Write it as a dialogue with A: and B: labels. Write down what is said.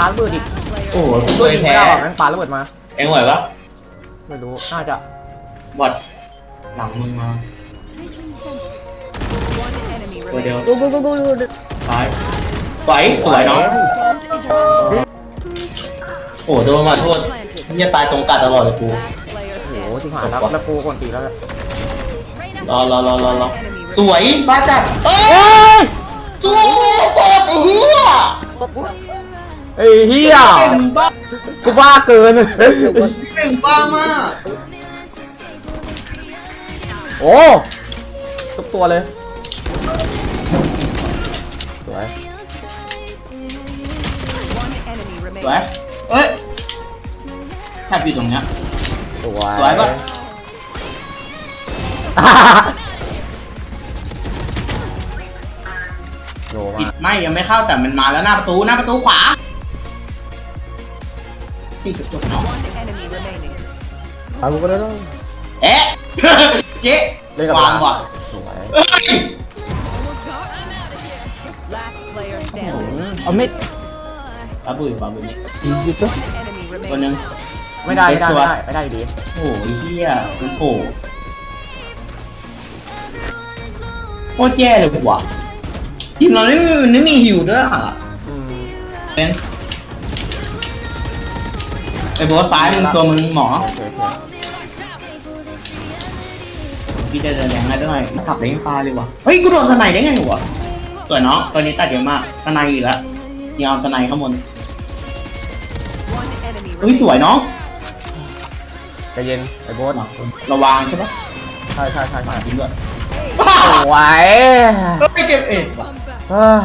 A: ปาระเบิดอีก
B: โอ้โหกู
A: ตัว
B: เคย
A: ยิงไม่
B: แพ้
A: ได้หรอกแม่งปาระเบิดมา
B: เอ็งไหวปะ
A: ไม่รู้ น่าจะ
B: บอดหลังมึงมา
C: One enemy
B: ตัวเดียว
C: remaining.
A: กูกูกูกูกู
B: ซ้ายไหวสวยน้อง
C: Don't interrupt.
B: โอ้โหโดนมาโทษ
C: Planted.
B: เนี่ยตายตรงกัดตลอดเลยกู
C: Last player
A: โอ้โห
C: standing.
A: ที่ผ่านแล้วแล้วกูคนตีแล้วแหละ
B: รอรอรอรอรอ
C: Enemy
B: สวยบ้าจัดเอ้ยสวยโคตรเฮีย
A: ไอ้เหี้ย
B: เก่งบ้า
A: กูบ้าเกิน
B: เก่งบ้ามาก
A: โอ้ทุกตัวเลย สวย
C: One enemy
B: สวย
C: remaining.
B: เอ้ยแทบอยู่ตรงเนี้ย
A: สวย
B: สวยปะ
A: โล
B: ผิ
A: มา
B: ดไม่ยังไม่เข้าแต่มันมาแล้วหน้าประตูหน้าประตูขวา นี่กระจกเนาะ
C: One enemy remaining.
A: เอากูก็ได้แล้ว
B: เอ๊ะ เจ๊
A: เล่นกับ
B: วางว่ะ
A: สวย
B: เอ้ย
C: Last player standing.
A: เอามิด
B: ปาบุยปาบุยนี่
A: ยิงยุบตัว
C: Enemy
B: ตัวห
C: remaining.
B: นึง
A: ไม่ได้ไม่ได้
B: ชั
A: ไม่
B: วร์
A: ได้ไม่ได้อยู่ดี
B: โอ้ยเฮียโอ้โหโคตรแย่เลยว่ะทีมเราไม่มีไม่มีหิวด้วยอะ
A: อืม
B: เป็น ไอ้โบทซ้ายมึงตัวมึงหมอ
A: โอเคโอเค
B: พี่จะเดินแรงให้ด้วยมาขับเล้งตายเลยว่ะเฮ้ยกูโดนสไนได้ไงวะสวยเนาะตัวนี้ตัดเยอะมากสไนอีกแล้วยอมสไนข้างบน
C: One enemy
B: เฮ้ยส
C: remaining.
B: วยน้อง
A: ใจเย็นไอ้โบ๊ท
B: ระวังใช่ปะ
A: ใช่ใช่ใช่ใช่
B: ทิ้งด้วย
A: สวย
B: เฮ้ยเก็บเอ็ดว่ะ
A: เฮ้ย